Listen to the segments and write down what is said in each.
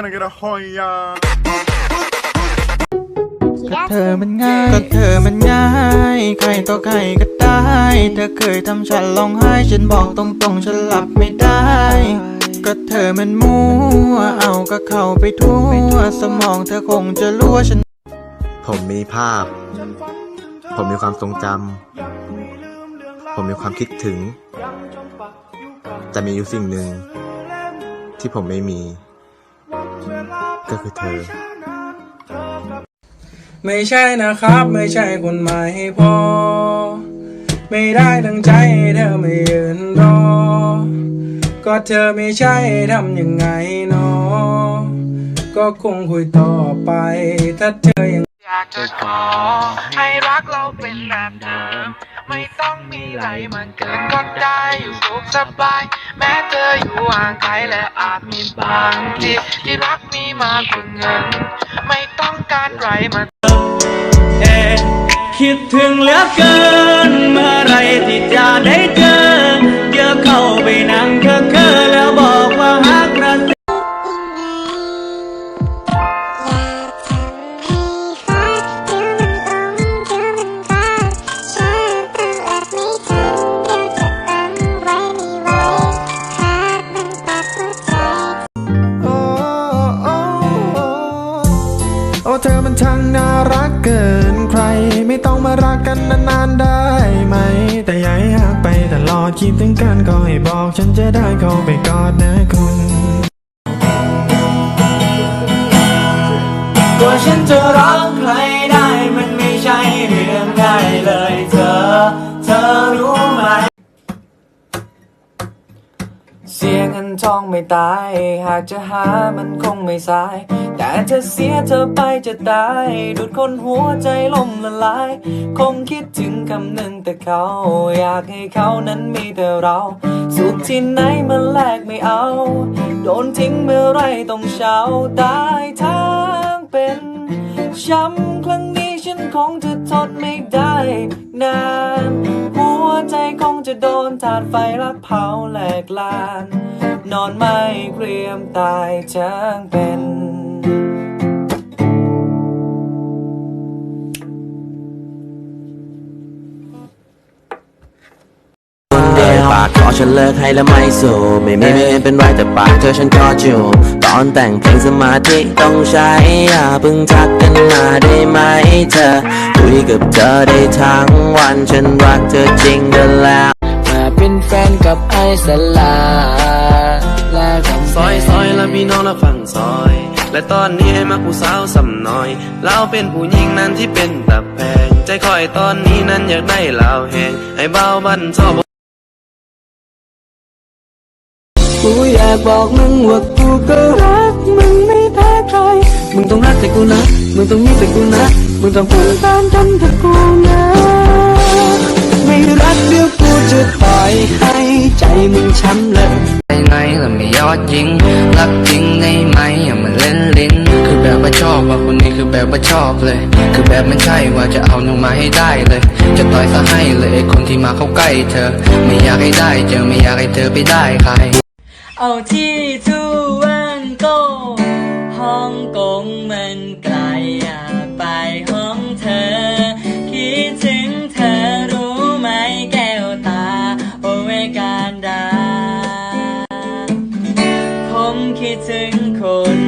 Can I get a Hoya? ก็เธอมันง่ายก็เธอมันง่าย ใครต่อใครก็ได้ เธอเคยทำฉันร้องไห้ ฉันบอกตรงๆ ฉันหลับไม่ได้ ก็เธอมันมั่ว เอาก็เข้าไปทั่ว สมองเธอคงจะรู้ว่าฉัน ผมมีภาพ ผมมีความทรงจำ ผมมีความคิดถึง แต่มีอยู่สิ่งหนึ่ง ที่ผมไม่มี ก็คือเธอ ไม่ใช่นะครับ ไม่ใช่คนหมายให้พอ ไม่ได้ตั้งใจเธอไม่ยืนรอ ก็เธอไม่ใช่ทำยังไงเนาะก็คงคุยต่อไป ถ้าเธอยังอยากจะขอให้รักเราเป็นแบบเดิม ไม่ต้องมีอะไรมันเกินก็ได้อยู่สุขสบาย แม้เธออยู่ห่างไกลและอาจมีบางทีที่รักมีมากกว่าเงิน ไม่ต้องการไรมันเอคิดถึงเหลือเกิน ฉันจะรักใครได้มันไม่ใช่เรื่องง่ายเลยเธอ เธอรู้ไหม เสียเงินทองไม่ตาย หากจะหามันคงไม่สาย แต่เธอเสียเธอไปจะตาย ดูดคนหัวใจล่มละลาย คงคิดถึงคำหนึ่งแต่เขา อยากให้เขานั้นมีแต่เราสุขที่ไหนมันแลกไม่เอา โดนทิ้งเมื่อไรต้องเช้าตายทั้งเป็น ช้ำครั้งนี้ฉันคงจะทนไม่ได้นานหัวใจคงจะโดนถาดไฟรักเผาแหลกลาน นอนไม่เกรียมตายจังเป็นากขอฉันเลิกให้แล้วไม่สู้ไม่มีไม่เห็นเป็นไรแต่ปากเธอฉันก็จูบตอนแต่งเพลงสมาธิต้องใช้อย่าเพิ่งทักกันมาได้ไหมเธอคุยกับเธอได้ทั้งวันฉันรักเธอจริงกันแล้วมาเป็นแฟนกับไอ้สลาลากับซอยซอยแล้วพี่น้องแล้วฟังซอยและตอนนี้ให้มาผู้สาวสำน้อย เราเป็นผู้หญิงนั้นที่เป็นตะแพง ใจคอยตอนนี้นั้นอยากได้เหล่าแหงให้เบาบันชอบากบอกมึงว่ากูก็รักมึงไม่แพ้ใคร มึงต้องรักแต่กูนะ มึงต้องมีแต่กูนะ มึงต้องทำตามฉันถ้ากูนะ ไม่รักเดี๋ยวกูจะปล่อยให้ใจมึงช้ำเลยไปไหนล่ะไม่ยอดยิง รักจริงไงไหมอย่ามาเล่นลิ้น คือแบบว่าชอบว่าคนนี้คือแบบว่าชอบเลย คือแบบไม่ใช่ว่าจะเอาหนูมาให้ได้เลย จะต่อยซะให้เลยไอ้คนที่มาเข้าใกล้เธอ ไม่อยากให้ได้เจอไม่อยากให้เธอไปได้ใคร เอาที่ทูวันโกฮ่องกงมันไกลอยากไปห้องเธอ คิดถึงเธอรู้ไหมแก้วตา โอเวการดา ผมคิดถึงคน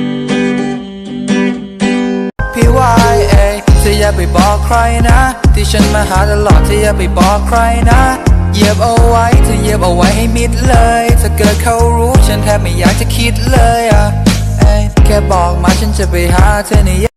พี่วายเอยเธออย่าไปบอกใครนะ ที่ฉันมาหาตลอดเธออย่าไปบอกใครนะ เหยียบเอาไว้เธอเหยียบเอาไว้ให้มิดเลย ถ้าเกิดเขารู้ฉันแทบไม่อยากจะคิดเลยอะแค่บอกมาฉันจะไปหาเธอใน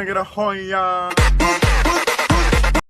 I get a Hoya?